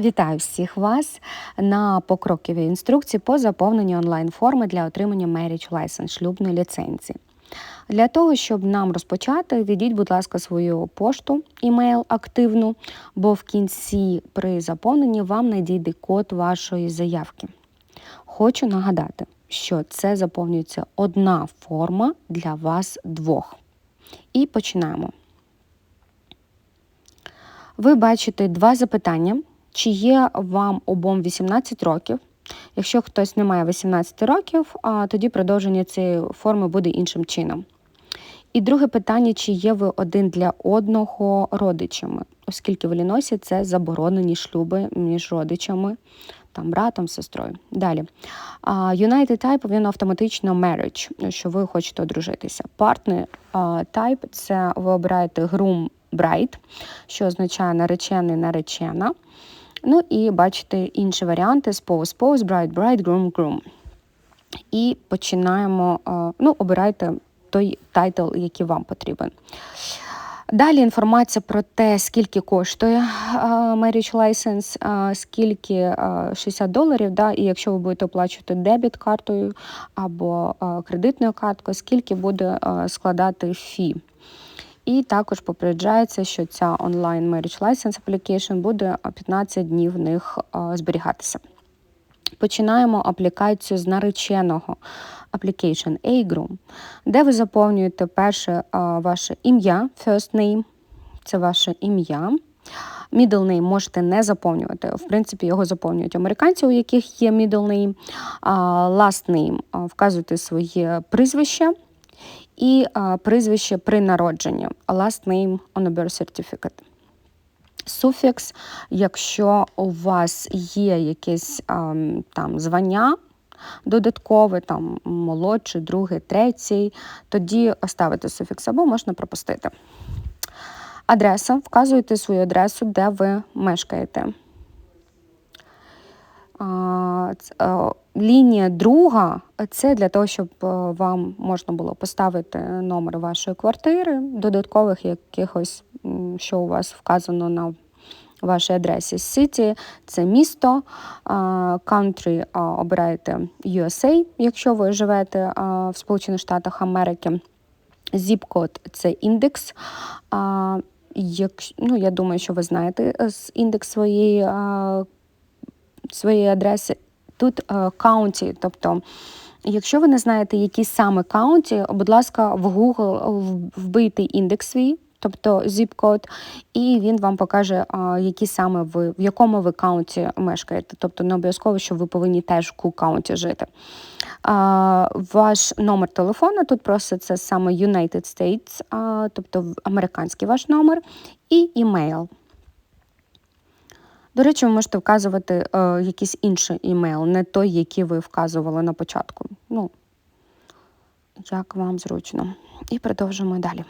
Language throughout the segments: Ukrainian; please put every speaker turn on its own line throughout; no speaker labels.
Вітаю всіх вас на покроковій інструкції по заповненню онлайн-форми для отримання Marriage License шлюбної ліцензії. Для того, щоб нам розпочати, введіть, будь ласка, свою пошту, імейл активну, бо в кінці при заповненні вам надійде код вашої заявки. Хочу нагадати, що це заповнюється одна форма для вас двох. І починаємо. Ви бачите два запитання, чи є вам обом 18 років. Якщо хтось не має 18 років, тоді продовження цієї форми буде іншим чином. І друге питання: чи є ви один для одного родичами, оскільки в Іллінойсі це заборонені шлюби між родичами, там братом, сестрою. Далі. United Type він автоматично marriage, що ви хочете одружитися. Partner Type – це ви обираєте groom bride, що означає наречений наречена. Ну і бачите інші варіанти: spouse, spouse, bride, bride, groom, groom. І починаємо, ну, обирайте той тайтл, який вам потрібен. Далі інформація про те, скільки коштує Marriage License, скільки 60 доларів, да, і якщо ви будете оплачувати дебіт-картою або кредитною карткою, скільки буде складати фі. І також попереджається, що ця онлайн Marriage License Application буде 15 днів в них зберігатися. Починаємо аплікацію з нареченого application A-Groom, де ви заповнюєте перше ваше ім'я, first name, це ваше ім'я. Middle name можете не заповнювати. В принципі, його заповнюють американці, у яких є middle name. Last name вказуйте своє прізвище і прізвище при народженні. Last name on a birth certificate. Суфікс, якщо у вас є якесь там звання додаткове, там молодший, другий, третій, тоді ставите суфікс або можна пропустити. Адреса, вказуєте свою адресу, де ви мешкаєте. Лінія друга це для того, щоб вам можна було поставити номер вашої квартири, додаткових якихось, що у вас вказано на вашій адресі. City – це місто, country обираєте USA, якщо ви живете в Сполучених Штатах Америки. Zip-код – це індекс. Як, ну, Я думаю, що ви знаєте індекс своєї своєї адреси. Тут каунті, тобто, якщо ви не знаєте, які саме каунті, будь ласка, в Google вбийте індекс свій тобто zip-код, і він вам покаже, які саме ви, в якому ви каунті мешкаєте. Тобто не обов'язково, що ви повинні теж в ку-каунті жити. Ваш номер телефону, тут просто це саме United States, тобто американський ваш номер, і імейл. До речі, ви можете вказувати е, якийсь інший імейл, не той, який ви вказували на початку. Ну, як вам зручно. І продовжуємо далі.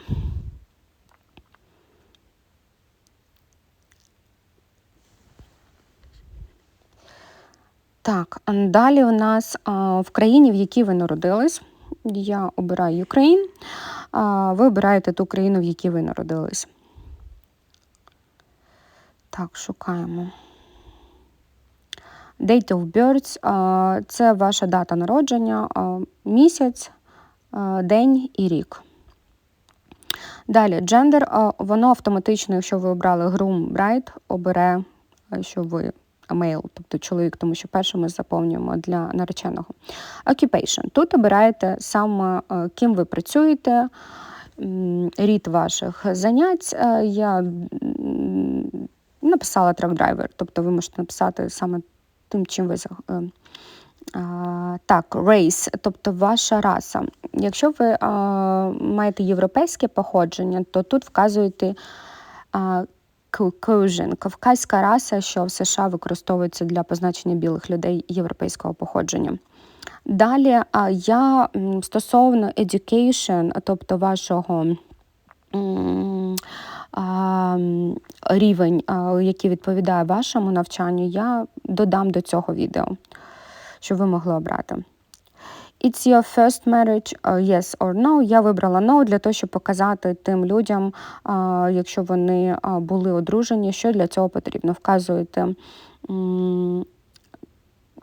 Так, далі у нас а, в країні, в якій ви народились. Я обираю Україн. Ви обираєте ту країну, в якій ви народились. Так, шукаємо. Date of birth це ваша дата народження, місяць, день і рік. Далі, джендер, воно автоматично, якщо ви обрали Groom Bride, обере, що ви male, тобто чоловік, тому що перше ми заповнюємо для нареченого. Occupation. Тут обираєте саме, ким ви працюєте, рід ваших занять. Я написала трак-драйвер, тобто ви можете написати саме тим, чим ви е, так, race, тобто ваша раса. Якщо ви а, маєте європейське походження, то тут вказуєте а, Caucasian – кавказька раса, що в США використовується для позначення білих людей європейського походження. Далі я стосовно education, тобто вашого рівень, який відповідає вашому навчанню, я додам до цього відео, щоб ви могли обрати. It's your first marriage, uh, yes or no. Я вибрала no для того, щоб показати тим людям, якщо вони були одружені, що для цього потрібно. Вказуєте,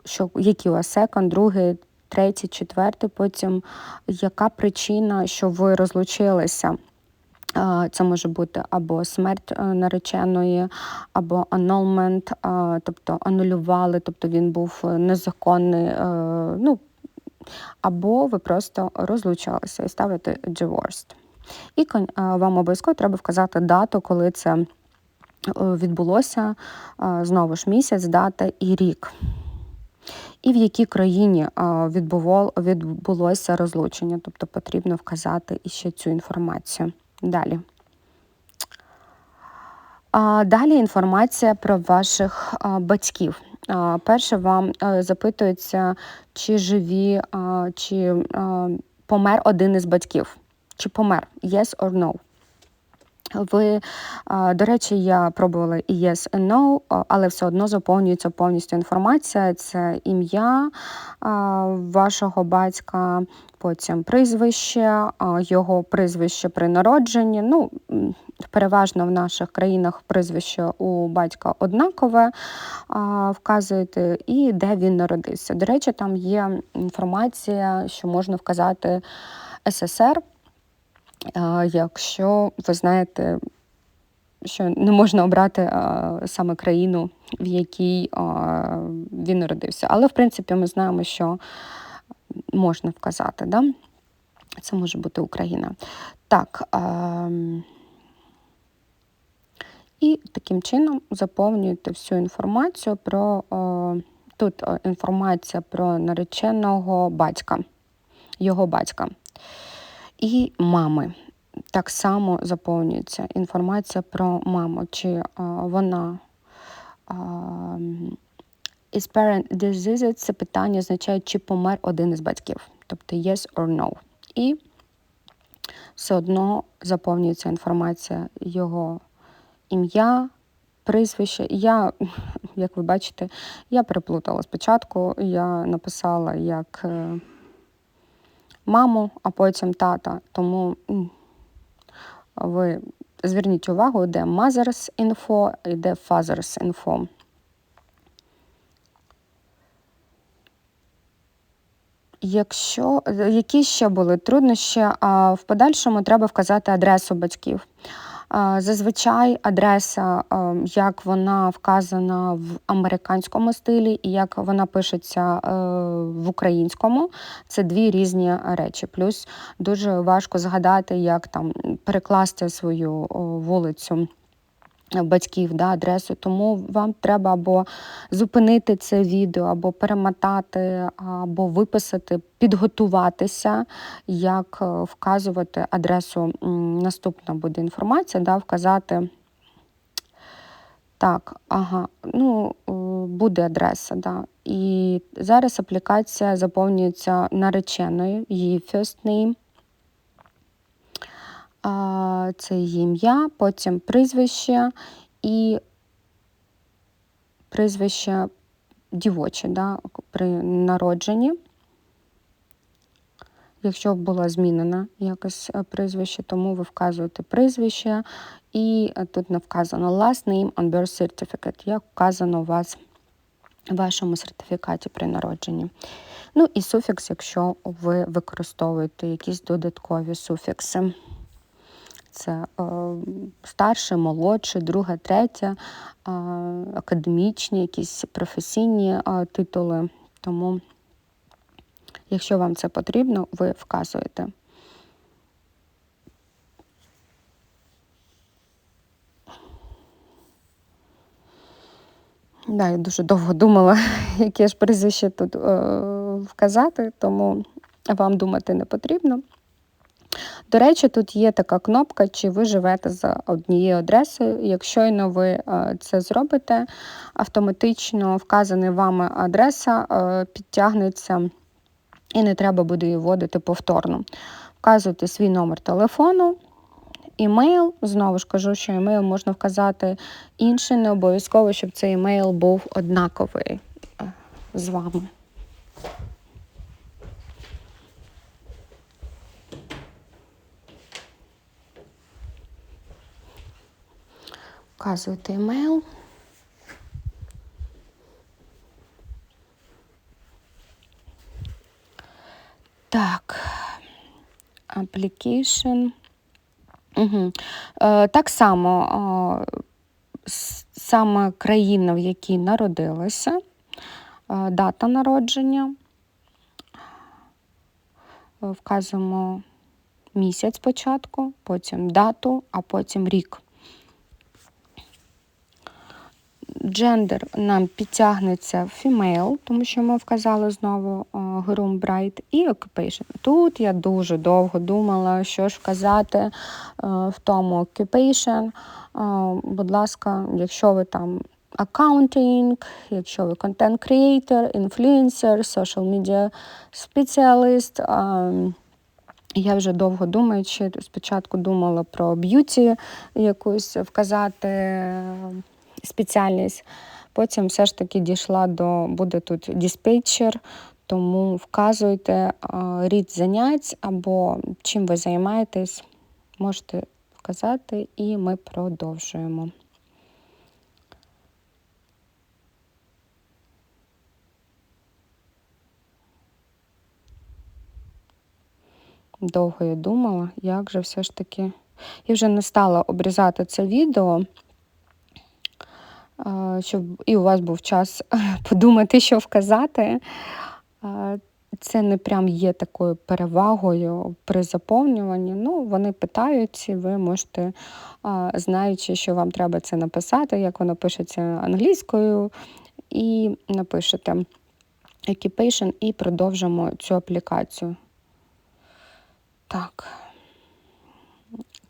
що який у вас секонд, другий, третій, четвертий, потім яка причина, що ви розлучилися. Це може бути або смерть е, нареченої, або annulment, тобто анулювали, тобто він був незаконний, е, ну, або ви просто розлучалися і ставите divorced. І вам обов'язково треба вказати дату, коли це е, відбулося, знову ж місяць, дата і рік. І в якій країні відбулося розлучення, тобто потрібно вказати іще цю інформацію. Далі. Далі інформація про ваших батьків. Перше, вам е, запитується, чи живі, чи помер один із батьків. Чи помер? Yes or no? Ви, до речі, я пробувала і yes and no, але все одно заповнюється повністю інформація. Це ім'я вашого батька, потім прізвище, його прізвище при народженні. Ну, Переважно в наших країнах прізвище у батька однакове, вказуєте, і де він народився. До речі, там є інформація, що можна вказати СССР. Якщо ви знаєте, що не можна обрати саме країну, в якій він народився. Але, в принципі, ми знаємо, що можна вказати. Да? Це може бути Україна. Так. І таким чином заповнюєте всю інформацію про тут інформація про нареченого батька, його батька і мами. Так само заповнюється інформація про маму, чи а, вона а, is parent disease, це питання означає, чи помер один із батьків, тобто yes or no. І все одно заповнюється інформація його ім'я, прізвище. Я, як ви бачите, я переплутала спочатку, я написала як. Маму, а потім тата. Тому ви зверніть увагу, де Mother's Info і де Father's Info. Якщо які ще були труднощі, в подальшому треба вказати адресу батьків. Зазвичай адреса, як вона вказана в американському стилі і як вона пишеться е, в українському, це дві різні речі. Плюс дуже важко згадати, як там перекласти свою вулицю батьків да, адресу, тому вам треба або зупинити це відео, або перемотати, або виписати, підготуватися, як е, вказувати адресу. Наступна буде інформація, да, вказати. Так, ага, ну, е, буде адреса, да. І зараз аплікація заповнюється нареченою, її first name це ім'я, потім прізвище і прізвище дівоче да, при народженні. Якщо була змінена якось е, прізвище, тому ви вказуєте прізвище, і е, тут не вказано last name on birth certificate, як вказано у вас в вашому сертифікаті при народженні. Ну і суфікс, якщо ви використовуєте якісь додаткові суфікси це старше, молодше, друга, третя, е, академічні, якісь професійні е, титули. Тому, якщо вам це потрібно, ви вказуєте. Да, я дуже довго думала, яке ж прізвище тут е, вказати, тому вам думати не потрібно. До речі, тут є така кнопка, чи ви живете за однією адресою. Якщо ви е, це зробите, автоматично вказана вами адреса е, підтягнеться і не треба буде її вводити повторно. Вказуйте свій номер телефону. Імейл, знову ж кажу, що імейл можна вказати інший, не обов'язково, щоб цей імейл був однаковий е, з вами. Вказуєте емейл. Так, application. Угу. Е, так само е, саме країна, в якій народилася, е, дата народження. Е, Вказуємо місяць спочатку, потім дату, а потім рік. Джендер нам підтягнеться female, тому що ми вказали знову е, groom bride, і occupation. Тут я дуже довго думала, що ж вказати е, в тому occupation. Е, Будь ласка, якщо ви там accounting, якщо ви content creator, influencer, social media specialist, е, я вже довго думаючи, спочатку думала про б'юті якусь вказати е, спеціальність. Потім все ж таки дійшла до буде тут диспетчер, тому вказуйте е, рід занять або чим ви займаєтесь, можете вказати, і ми продовжуємо. Довго я думала, як же все ж таки. Я вже не стала обрізати це відео, щоб і у вас був час подумати, що вказати. Е, Це не прям є такою перевагою при заповнюванні. Ну, вони питають, ви можете, е, знаючи, що вам треба це написати, як воно пишеться англійською, і напишете occupation і продовжимо цю аплікацію. Так.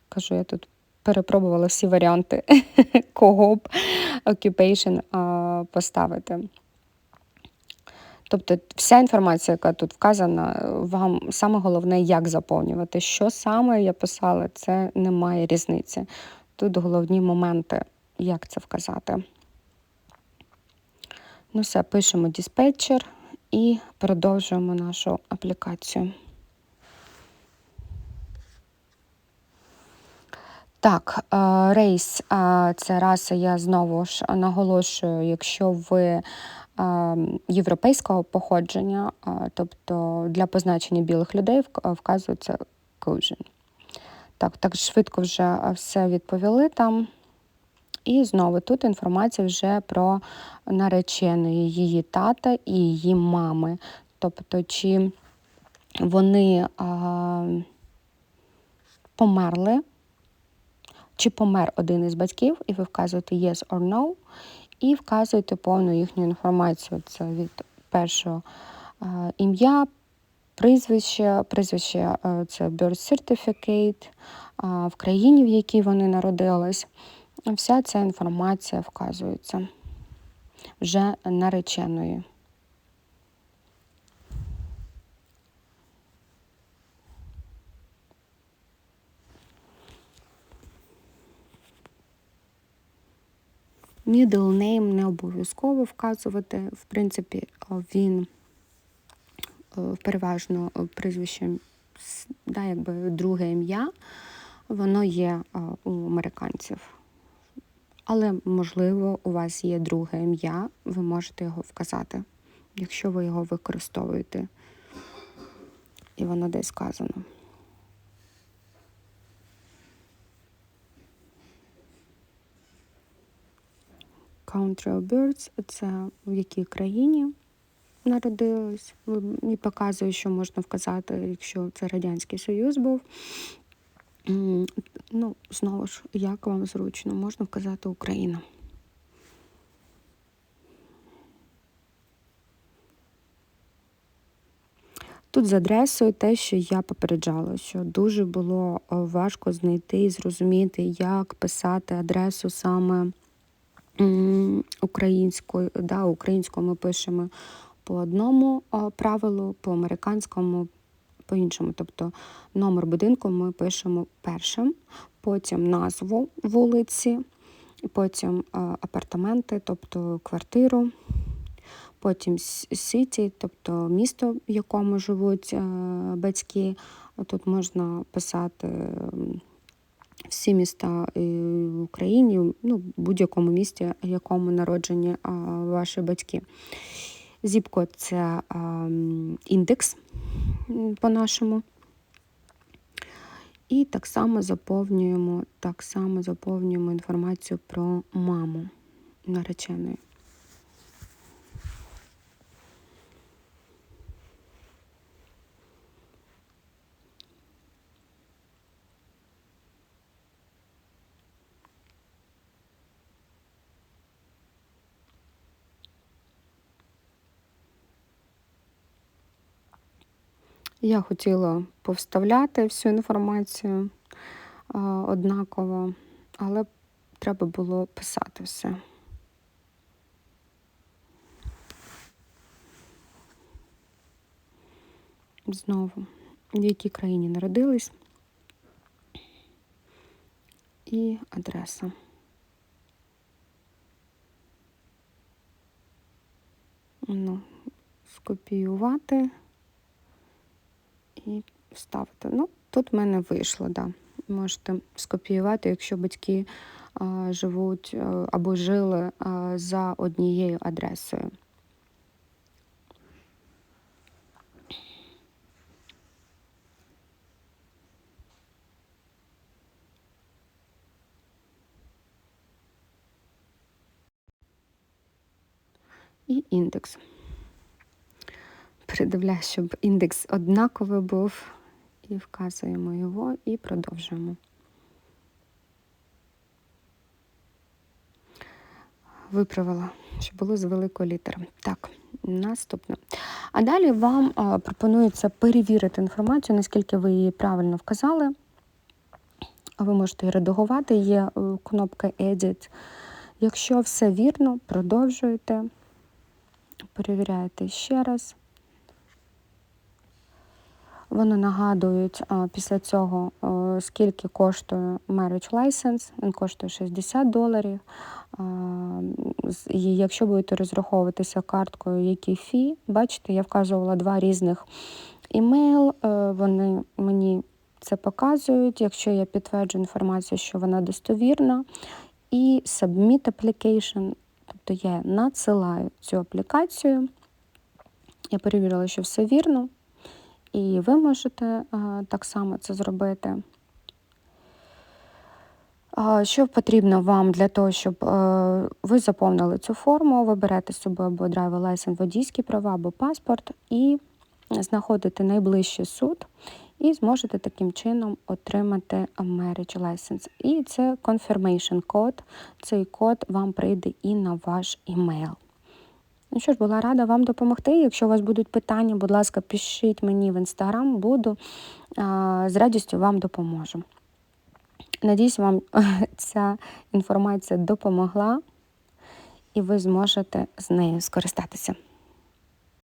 Кажу, я тут перепробувала всі варіанти, кого б occupation поставити. Тобто вся інформація, яка тут вказана, вам саме головне, як заповнювати. Що саме я писала, це не має різниці. Тут головні моменти, як це вказати. Ну все, пишемо диспетчер і продовжуємо нашу аплікацію. Так, е, рейс це раса, я знову ж наголошую, якщо ви е, європейського походження, е, тобто для позначення білих людей вказується Caucasian. Так, так швидко вже все відповіли там. І знову тут інформація вже про нареченої її тата і її мами. Тобто, чи вони а, померли, чи помер один із батьків, і ви вказуєте yes or no, і вказуєте повну їхню інформацію. Це від першого а, ім'я, прізвище, прізвище а, це birth certificate, а, в країні, в якій вони народились. Вся ця інформація вказується вже нареченої. Middle name не обов'язково вказувати. В принципі, він е, переважно е, прізвищем, с- да, якби друге ім'я, воно є у американців. Але, можливо, у вас є друге ім'я, ви можете його вказати, якщо ви його використовуєте. І воно десь сказано. Country of birth – це в якій країні народились. І показує, що можна вказати, якщо це Радянський Союз був. Ну, знову ж, як вам зручно, можна вказати Україна. Тут з адресою те, що я попереджала, що дуже було е, важко знайти і зрозуміти, як писати адресу саме українською. Да, українською ми пишемо по одному е, правилу, по американському по іншому. Тобто номер будинку ми пишемо першим, потім назву вулиці, потім е, апартаменти, тобто квартиру. Потім сіті, тобто місто, в якому живуть е, батьки. Тут можна писати всі міста е, в Україні, ну, в будь-якому місті, в якому народжені ваші батьки. Зіп-код це індекс по-нашому. І так само заповнюємо, так само заповнюємо інформацію про маму нареченої. Я хотіла повставляти всю інформацію а, однаково, але треба було писати все. Знову, в якій країні народились і адреса. Ну, скопіювати і вставити. Ну, тут в мене вийшло, да. Можете скопіювати, якщо батьки а, живуть а, або жили а, за однією адресою. І індекс. Передивляю, щоб індекс однаковий був. І вказуємо його і продовжуємо. Виправила, щоб було з великої літери. Так, наступне. А далі вам а, пропонується перевірити інформацію, наскільки ви її правильно вказали. Ви можете її редагувати, є е, кнопка Edit. Якщо все вірно, продовжуєте, перевіряєте ще раз. Вони нагадують після цього, скільки коштує marriage license. Він коштує 60 доларів. І якщо будете розраховуватися карткою, який фі, бачите, я вказувала два різних імейл. е, Вони мені це показують, якщо я підтверджую інформацію, що вона достовірна. І submit application, тобто я надсилаю цю аплікацію. Я перевірила, що все вірно. І ви можете е, так само це зробити. Що потрібно вам для того, щоб е, ви заповнили цю форму, ви берете з собою або driver license, водійські права, або паспорт, і знаходите найближчий суд, і зможете таким чином отримати marriage license. І це confirmation код. Цей код вам прийде і на ваш імейл. Ну що ж, була рада вам допомогти. Якщо у вас будуть питання, будь ласка, пишіть мені в інстаграм, буду з радістю вам допоможу. Надіюсь, вам ця інформація допомогла, і ви зможете з нею скористатися.